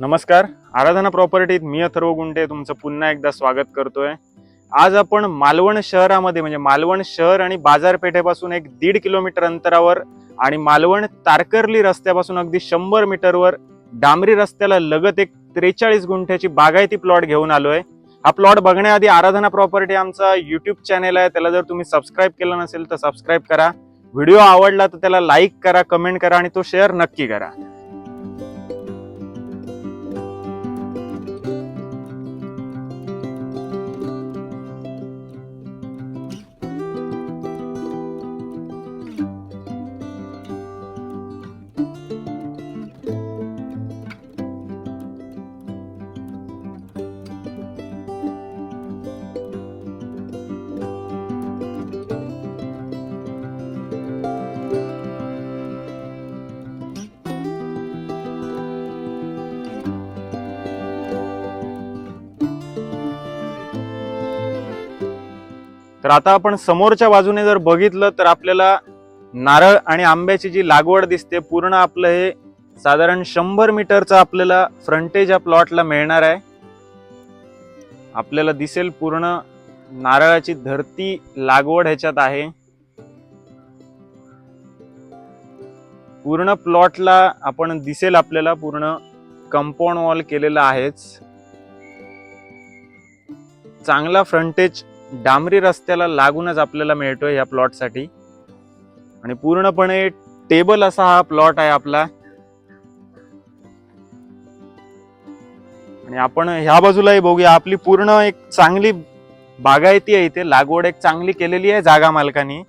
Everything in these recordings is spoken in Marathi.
नमस्कार. आराधना प्रॉपर्टीत मी अथर्व गुंटे तुमचं पुन्हा एकदा स्वागत करतोय. आज आपण मालवण शहरामध्ये म्हणजे मालवण शहर आणि बाजारपेठेपासून एक दीड किलोमीटर अंतरावर आणि मालवण तारकर्ली रस्त्यापासून अगदी शंभर मीटरवर डांबरी रस्त्याला लगत एक त्रेचाळीस गुंठ्याची बागायती प्लॉट घेऊन आलोय. हा प्लॉट बघण्याआधी आराधना प्रॉपर्टी आमचा युट्यूब चॅनेल आहे. त्याला जर तुम्ही सबस्क्राईब केलं नसेल तर सबस्क्राईब करा. व्हिडिओ आवडला तर त्याला लाईक करा कमेंट करा आणि तो शेअर नक्की करा. तर आता आपण समोरच्या बाजूने जर बघितलं तर आपल्याला नारळ आणि आंब्याची जी लागवड दिसते पूर्ण आपलं हे साधारण शंभर मीटरचं आपल्याला फ्रंटेज या प्लॉटला मिळणार आहे. आपल्याला दिसेल पूर्ण नारळाची धरती लागवड ह्याच्यात आहे. पूर्ण प्लॉटला आपण दिसेल आपल्याला पूर्ण कंपाऊंड वॉल केलेला आहेच. चांगला फ्रंटेज डांबरी रस्त्याला लागूनच आपल्याला मिळतोय या प्लॉटसाठी आणि पूर्णपणे टेबल असा हा प्लॉट आहे आपला. आणि आपण ह्या बाजूलाही बघूया. आपली पूर्ण एक चांगली बागायती आहे इथे. लागवड एक चांगली केलेली आहे जागा मालकानी.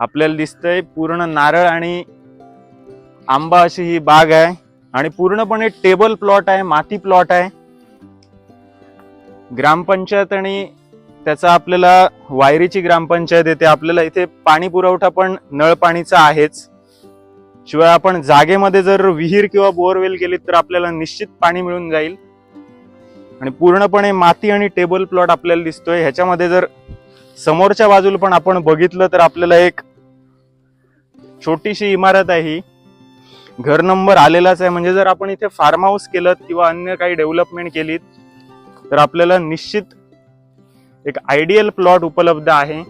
आपल्याला दिसतंय पूर्ण नारळ आणि आंबा अशी ही बाग आहे. आणि पूर्णपणे टेबल प्लॉट आहे माती प्लॉट आहे. ग्रामपंचायत आणि त्याचा आपल्याला वायरीची ग्रामपंचायत येते. आपल्याला इथे पाणी पुरवठा पण नळ पाणीचा आहेच. शिवाय आपण जागेमध्ये जर विहीर किंवा बोअरवेल केली तर आपल्याला निश्चित पाणी मिळून जाईल. आणि पूर्णपणे माती आणि टेबल प्लॉट आपल्याला दिसतोय. ह्याच्यामध्ये जर समोरच्या बाजूला पण आपण बघितलं तर आपल्याला एक छोटीशी इमारत आहे ही. घर नंबर आलेलाच आहे. म्हणजे जर आपण इथे फार्म हाऊस केलं किंवा अन्य काही डेव्हलपमेंट केलीत तर आपल्याला निश्चित एक आयडियल प्लॉट उपलब्ध आहे.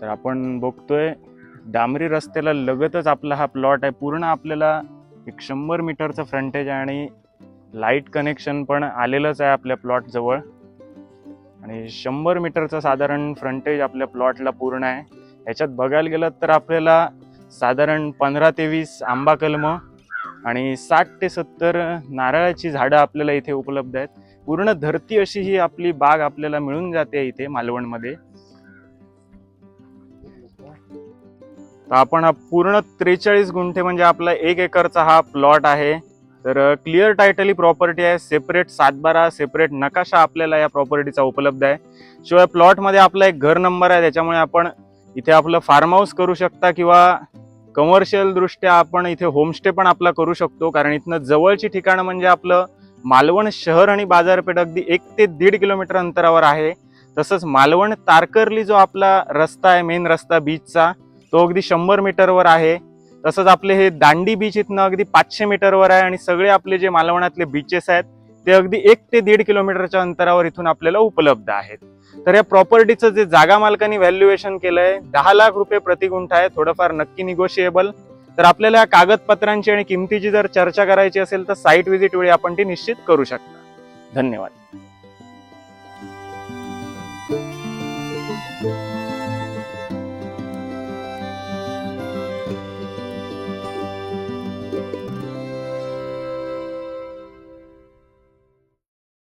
तर आपण बघतोय डांबरी रस्त्याला लगतच आपला हा प्लॉट आहे. पूर्ण आपल्याला एक शंभर मीटरचं फ्रंटेज आहे आणि लाइट कनेक्शन पण आलेलंच आहे आपल्या प्लॉट जवळ. आणि शंभर मीटरचं साधारण फ्रंटेज आपल्या प्लॉटला पूर्ण आहे. ह्याच्यात बघायला गेलं तर आपल्याला साधारण पंधरा ते वीस आंबा कलम आणि साठ ते सत्तर नारळाची झाडं आपल्याला इथे उपलब्ध आहेत. पूर्ण धरती अशी ही आपली बाग आपल्याला मिळून जाते इथे मालवणमध्ये. तर आपण पूर्ण त्रेचाळीस गुंठे म्हणजे आपला एक एकरचा हा प्लॉट आहे. तर क्लिअर टायटल ही प्रॉपर्टी आहे. सेपरेट सातबारा सेपरेट नकाशा आपल्याला या प्रॉपर्टीचा उपलब्ध आहे. शिवाय प्लॉटमध्ये आपला एक घर नंबर आहे. त्याच्यामुळे आपण इथे आपलं फार्म हाऊस करू शकता किंवा कमर्शियल दृष्ट्या आपण इथे होमस्टे पण आपला करू शकतो. कारण इथनं जवळची ठिकाणं म्हणजे आपलं मालवण शहर आणि बाजारपेठ अगदी एक ते दीड किलोमीटर अंतरावर आहे. तसंच मालवण तारकर्ली जो आपला रस्ता आहे मेन रस्ता बीचचा तो अगदी शंभर मीटरवर आहे. तसंच आपले हे दांडी बीच इथनं अगदी पाचशे मीटरवर आहे आणि सगळे आपले जे मालवणातले बीचेस आहेत ते अगदी एक ते दीड किलोमीटरच्या अंतरावर इथून आपल्याला उपलब्ध आहेत. तर या प्रॉपर्टीचं जे जागा मालकांनी व्हॅल्युएशन केलंय दहा लाख रुपये प्रति गुंठा आहे थोडंफार नक्की निगोशिएबल तर आपल्याला या कागदपत्रांची आणि किमतीची जर चर्चा करायची असेल तर साईट व्हिजिट वेळी आपण ती निश्चित करू शकता. धन्यवाद.